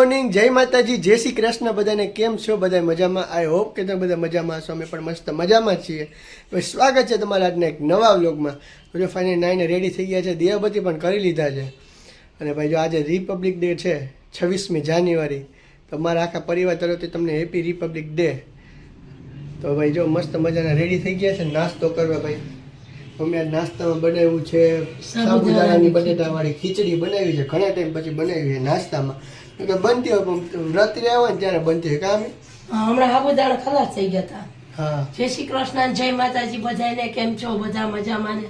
Morning જય માતાજી જય શ્રી કૃષ્ણ. બધાને કેમ છો? બધા મજામાં? આઈ હોપ કે તમે બધા મજામાં છો અમે પણ મસ્ત મજામાં છીએ. સ્વાગત છે તમારા આજના એક નવા વ્લોગમાં. જો ફાઇનલ નાઈને રેડી થઈ ગયા છે. દિયાબત્તી પણ કરી લીધા છે. અને ભાઈ જો આજે રિપબ્લિક ડે છે છવ્વીસમી જાન્યુઆરી તો મારા આખા પરિવાર તરફથી તમને હેપી રિપબ્લિક ડે તો ભાઈ જો મસ્ત મજાના રેડી થઈ ગયા છે. નાસ્તો કરવા ભાઈ. મમ્મી આ નાસ્તામાં બનાવ્યું છે. સાબુદાણાની બટેટાવાળી ખીચડી બનાવી છે. ઘણા ટાઈમ પછી બનાવી છે નાસ્તામાં. કે બનતી હોય પણ હોય ને ત્યારે બનતી હોય કામ હમણાં સાબુદાણા ખલાસ થઈ ગયા હતા હા. જય શ્રી કૃષ્ણ જય માતાજી બધાને કેમ છો? બધા મજામાં ને?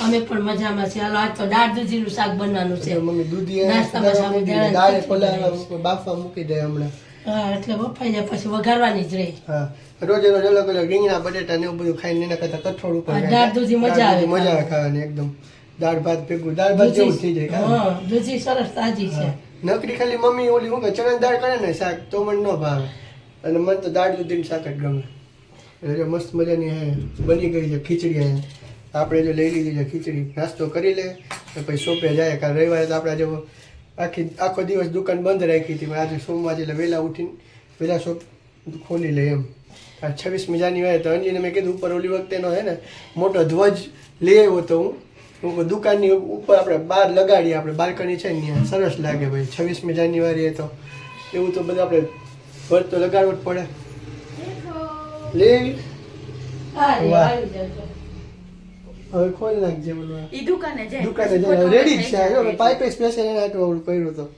અમે પણ મજામાં છીએ. હાલો આજ તો દાળ દૂધીનું શાક બનવાનું છે. મમ્મી દૂધી નાસ્તામાં મૂકી દે. સાબુદાણા દાળે ખીચડી પલાળવા બનાવી મૂકી, બાફવા મૂકી દે હમણાં. હા એટલે બફાઈ જાય પછી વઘારવાની જ રહી. હા. રોજે રોજ અલગ અલગ રીંગણા બટેટા ને એવું બધું ખાઈને એના કરતા કઠોળ ઉપર દાળ દૂધી મજા આવે મજા આવે ખાવાની એકદમ. દાળ ભાત ભેગું દાળ ભાત જેવું થઈ જાય હા દૂધી સરસ તાજી છે. નકરી ખાલી મમ્મી ઓલી હું ચણા દાળ કરે ને શાક, તો મને ન ભાવે. અને મને તો દાળ દૂધીનું શાક જ ગમે. એટલે મસ્ત મજાની હે, બની ગઈ છે ખીચડી હે. આપણે જો લઈ લીધી છે ખીચડી, નાસ્તો કરી લે તો પછી સોંપે જાય. કારણ રવિવારે તો આપણે જો આખી, આખો દિવસ દુકાન બંધ રાખી હતી, પણ આજે સોમવાર એટલે વહેલા ઉઠીને, વહેલા શોપ ખોલી લે એમ. આ છવ્વીસમી જાન્યુઆરી તો અંજીને મેં કીધું, ઉપર ઓલી વખતેનો હે ને, મોટો ધ્વજ લઈ આવ્યો હતો હું. દુકાનની ઉપર આપણે બહાર લગાડીએ આપણે બાલ્કની છે ને સરસ લાગે ભાઈ. છવ્વીસમી જાન્યુઆરી તો એવું તો બધું આપણે ધ્વજ તો લગાડવો જ પડે. લે. હવે ખોલી નાખજે બોલવા. ઈ દુકાને જાય. દુકાને રેડી છે. જો મેં પાઇપે સ્પેશિયલ એને આવડું કર્યું તો.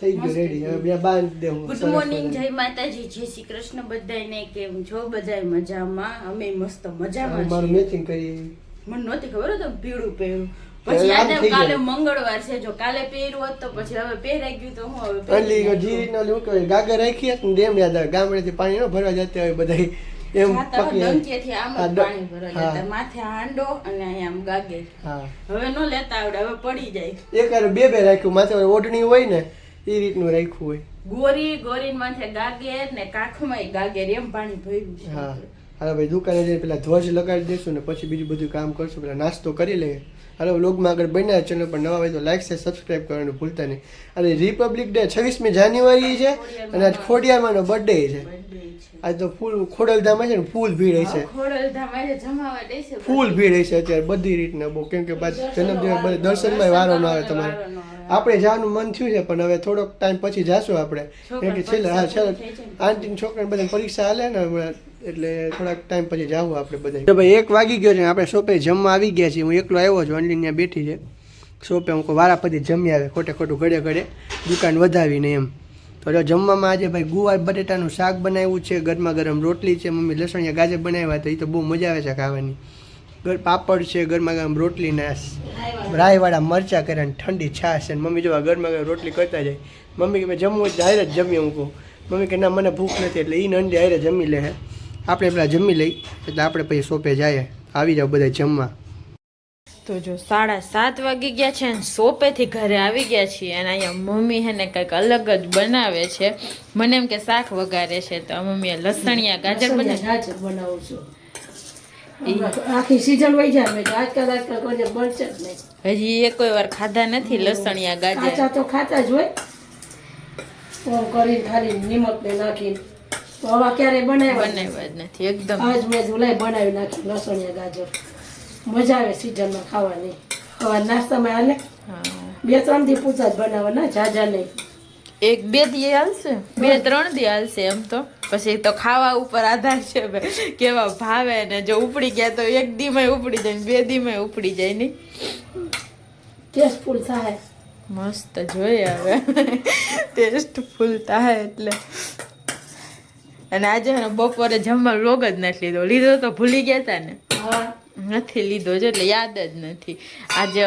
થઈ ગયું રેડી હવે બે બાંધી દેવું ગુડ મોર્નિંગ જય માતાજી. જય શ્રી કૃષ્ણ બધાને કેમ છો? બધાય મજામાં? અમે મસ્ત મજામાં મારું મેચિંગ કરી મને નહોતી ખબર હો પીળું પહેર્યું. પછી યાદ આવ્યું કાલે મંગળવાર છે જો કાલે પહેર્યું હોત તો પછી હવે પહેરાઈ ગયું તો હું હવે પહેરી જે નાખું. રીતના ઓલું શું ગાગર રાખી હતી ને યાદ આવે ગામડેથી પાણી ન ભરવા જતા હોય બધા એમ ડંકીએથી આમ પાણી ભરવા જતા. માથે હાંડો અને અહીંયા આમ ગાગે. હવે નો લેતા આવડે હવે પડી જાય. એક બે બે રાખ્યું માથે ઓઢણી હોય ને એ રીતનું રાખ્યું હોય. ગોરી ગોરી માથે ગાગેર ને કાખમાં ગાગેર એમ પાણી ભર્યું છે. હા. હાલો ભાઈ દુકાને જઈને પેલા ધ્વજ લગાડી દઈશું ને પછી બીજું બધું કામ કરશું. પેલા નાસ્તો કરી લઈએ. હાલો વ્લોગમાં આગળ બન્યા ચેનલ પર નવા હોય તો લાઈક છે સબસ્ક્રાઈબ કરવાનું ભૂલતા નહીં. અને રિપબ્લિક ડે છવ્વીસમી જાન્યુઆરી છે અને આજ ખોડિયામાં બર્થડે છે. આજ તો ફૂલ ખોડલધામ છે ને ફૂલ ભીડ હશે. ફૂલ ભીડ હશે અત્યારે બધી રીતના બહુ. કેમ કે પાછું જન્મદિવસ બધે દર્શનમાં વારો ન આવે તમારે. આપણે જવાનું મન થયું છે પણ હવે થોડોક ટાઈમ પછી જાશું આપણે. કેમ કે છેલ્લે હા છેલ્લે આંટીની છોકરાને બધા પરીક્ષા હાલે ને હમણાં એટલે થોડાક ટાઈમ પછી જાવું આપણે બધા ભાઈ એક વાગી ગયો છે, આપણે શોપે જમવા આવી ગયા છીએ. હું એકલો આવ્યો છું અંજલી ત્યાં બેઠી છે. શોપે હું વારા પછી જમી આવે, ખોટે ખોટું ઘડે ઘડે દુકાન વધાવીને એમ. તો જો જમવામાં આજે ભાઈ ગુવાર, બટેટાનું શાક બનાવ્યું છે, ગરમા ગરમ રોટલી છે, મમ્મી લસણિયા ગાજર બનાવ્યા તો એ તો બહુ મજા આવે છે ખાવાની. પાપડ છે, ગરમા ગરમ રોટલીના રાયવાળા મરચા કરે અને ઠંડી છાશ છે મમ્મી જોવા ગરમા ગરમ રોટલી કરતા જાય. મમ્મી કે મેં જમવું હોય તો હારે જ જમીએ હું કહું. મમ્મી કે ના, મને ભૂખ નથી, એટલે એ નંડી હારે જમી લે આપણે પેલા જમી લઈ એટલે આપણે પછી શોપે જઈએ. આવી જાવ બધા જમવા. તો જો સાડા સાત વાગી ગયા છે અને સોપેથી ઘરે આવી ગયા છીએ અને અહીંયા મમ્મી હે ને કંઈક અલગ જ બનાવે છે. મને એમ કે શાક વગાડે છે તો મમ્મીએ લસણિયા ગાજર બનાવે. બનાવું છું. આખી સીઝન વહી જાય આજકાલ આજકાલ કોઈ દી જ નહીં. હજી એ કોઈ વાર ખાધા નથી લસણિયા ગાજર. તો ખાતા જ હોય. ઓમ કરીને ખાલી નિમક ને નાખીને તો હવે ક્યારે બનાવ્યા જ બનાવ્યા જ નથી એકદમ. આજ મેં જુલાઈ બનાવી નાખી લસણિયા ગાજર. મજા આવે સિઝનમાં ખાવાની. હવે નાસ્તામાં હાલે. બે ત્રણ દી પૂછા જ બનાવવાના જાજા નહીં. એક બે દી હાલશે? બે ત્રણ દી હાલશે એમ તો. પછી તો ખાવા ઉપર આધાર છે. કેવા ભાવે ને જો ઉપડી ગયા તો એક દીમાં ઉપડી જાય ને બે દીમાં ઉપડી જાય નહીં. ટેસ્ટફુલ થાય. મસ્ત જોઈએ હવે. ટેસ્ટફુલ થાય એટલે. અને આજે બપોરે જમવા રોગ જ નથી લીધો. લીધો તો ભૂલી ગયા હતા ને. હા. નથી લીધો છે એટલે યાદ જ નથી. આજે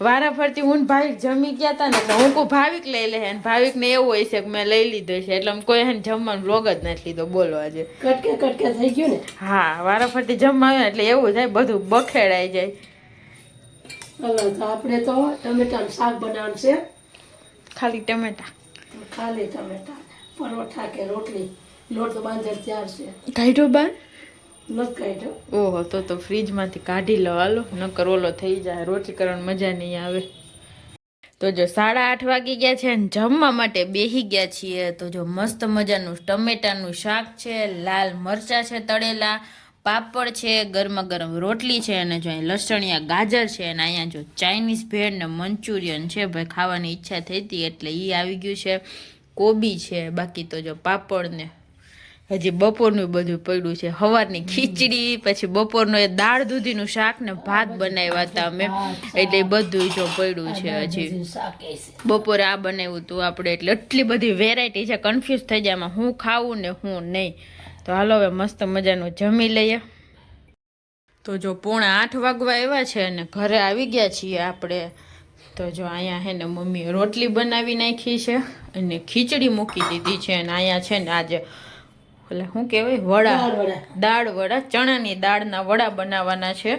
વારા ફરતી હું ભાવિક જમી ગયા હતા ને એટલે હું કોઈ ભાવિક લઈ લે અને ભાવિકને એવું હોય છે કે મેં લઈ લીધો છે એટલે આમ કોઈ હે ને જમવાનું રોગ જ નથી લીધો. બોલો આજે. કટકે કટકે થઈ ગયું ને? હા વારા ફરતી જમવા આવે એટલે એવું થાય બધું બખેડાઈ જાય. હલો તો આપણે તો ટમેટાનું શાક બનાવવાનું છે. ખાલી ટમેટા. ખાલી ટમેટા પરોઠા કે રોટલી? લોટ તો બાંધેલ તૈયાર છે. કાઢો બાર? નથી કાઢ્યો. ઓહો તો તો ફ્રીજમાંથી કાઢી લો હાલો. નકર ઓલો થઈ જાય રોટી કરવાની મજા નહીં આવે. તો જો સાડા આઠ વાગી ગયા છે અને જમવા માટે બેસી ગયા છીએ. તો જો મસ્ત મજાનું ટમેટાનું શાક છે લાલ મરચા છે તળેલા પાપડ છે ગરમા ગરમ રોટલી છે અને જો અહીં લસણિયા ગાજર છે અને અહીંયા જો ચાઇનીઝ ભેળ ને મંચુરિયન છે. ભાઈ ખાવાની ઈચ્છા થઈ હતી એટલે એ આવી ગયું છે. કોબી છે બાકી તો જો પાપડ ને હજી બપોરનું બધું પડ્યું છે. સવારની ખીચડી, પછી બપોરનું એ દાળ દૂધીનું શાક ને ભાત બનાવ્યા હતા અમે. એટલે બધું જો પડ્યું છે હજી. છે બપોરે આ બનાવ્યું હતું આપણે. એટલે એટલી બધી વેરાયટી છે. કન્ફ્યુઝ થઈ જાય એમાં હું ખાવું ને હું નહીં. તો હાલો હવે મસ્ત મજાનું જમી લઈએ. તો જો પોણા આઠ વાગવા આવ્યા છે અને ઘરે આવી ગયા છીએ આપણે. તો જો અહીંયા હે ને મમ્મીએ રોટલી બનાવી નાખી છે અને ખીચડી મૂકી દીધી છે. અને અહીંયા છે ને આજે એટલે શું કહેવાય? વડા. દાળ વડા. ચણાની દાળના વડા બનાવવાના છે.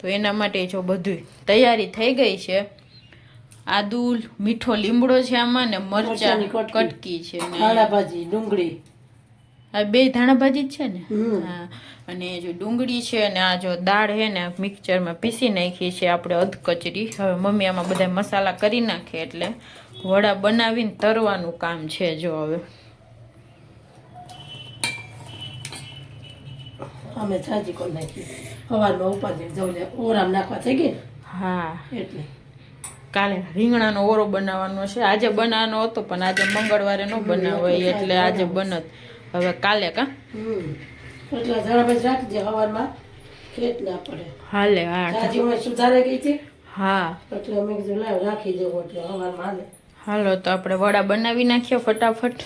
તો એના માટે જો બધું તૈયારી થઈ ગઈ છે. આદુ મીઠો લીમડો છે આમાં ને મરચા કટકી. છે ભાજી ડુંગળી. આ બે ધાણા ભાજી જ છે ને? હા. અને જો ડુંગળી છે અને આ જો દાળ છે ને મિક્સરમાં પીસી નાખી છે આપણે અધ કચરી હવે મમ્મી આમાં બધા મસાલા કરી નાખે એટલે વડા બનાવીને તરવાનું કામ છે જો હવે. અમે છાજી કોણ નાખી સવારમાં ઉપાધિ જવું ઓરામ નાખવા થઈ ગઈ હા. એટલે. કાલે રીંગણાનો ઓરો બનાવવાનો છે. આજે બનાવવાનો હતો પણ આજે મંગળવારે ન બનાવાય એટલે આજે બનત. હવે કાલે કા? એટલે જરા પછી રાખજે સવારમાં ખેત ના પડે. હાલે હા. છાજી અમે સુધારે ગઈ છે હા. એટલે અમે કીધું લાવ રાખી દેવું. એટલે સવારમાં હાલે. હાલો તો આપણે વડા બનાવી નાખીએ ફટાફટ.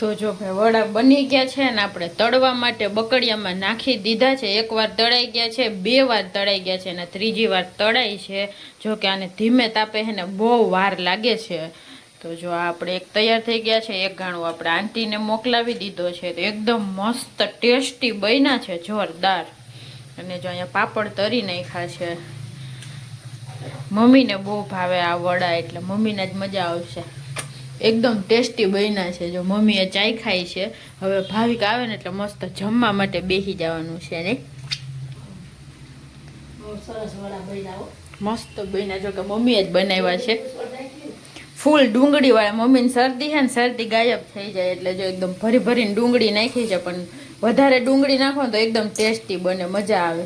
તો જો ભાઈ વડા બની ગયા છે ને આપણે તળવા માટે બકડિયામાં નાખી દીધા છે. એકવાર તળાઈ ગયા છે, બે વાર તળાઈ ગયા છે અને ત્રીજી વાર તળાઈ છે. જો કે આને ધીમે તાપે છે ને બહુ વાર લાગે છે. તો જો આપણે એક તૈયાર થઈ ગયા છે. એક ગાણું આપણે આંટીને મોકલાવી દીધો છે. તો એકદમ મસ્ત ટેસ્ટી બન્યા છે, જોરદાર. અને જો અહીંયા પાપડ તરી નાખ્યા છે. મમ્મીને બહુ ભાવે આ વડા, એટલે મમ્મીને જ મજા આવશે. એકદમ ટેસ્ટી બન્યા છે. જો મમ્મીએ ચાય ખાઈ છે. હવે ભાવિક આવે ને એટલે મસ્ત જમવા માટે બેસી જવાનું છે ને. મસ્ત બન્યા. જો કે મમ્મીએ જ બનાવ્યા છે. ફૂલ ડુંગળી વાળા મમ્મીને શરદી છે ને શરદી ગાયબ થઈ જાય એટલે જો એકદમ ભરી ભરીને ડુંગળી નાખી છે પણ વધારે ડુંગળી નાખો તો એકદમ ટેસ્ટી બને મજા આવે.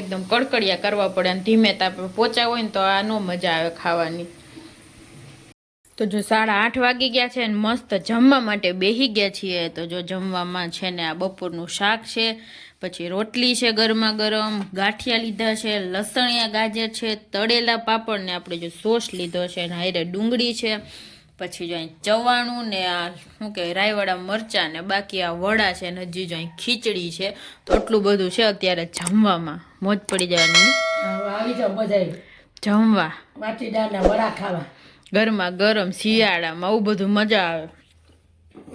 એકદમ કડકડિયા કરવા પડે અને ધીમે તાપે પોચા હોય ને તો આ ન મજા આવે ખાવાની. તો જો સાડા આઠ વાગી ગયા છે અને મસ્ત જમવા માટે બેસી ગયા છીએ તો જો જમવામાં છે ને આ બપોરનું શાક છે પછી રોટલી છે ગરમા ગરમ ગાંઠિયા લીધા છે લસણિયા ગાજર છે તળેલા પાપડ ને આપણે જો સોસ લીધો છે ને હારે ડુંગળી છે પછી જો અહીં ચવાણું ને આ શું કહેવાય રાયવાળા મરચાં ને બાકી આ વડા છે ને હજી જો અહીં ખીચડી છે તો આટલું બધું છે અત્યારે જમવામાં. મોજ પડી જવાની. આવી જમવા. વડા ખાવા. ગરમા ગરમ શિયાળામાં આવું બધું મજા આવે.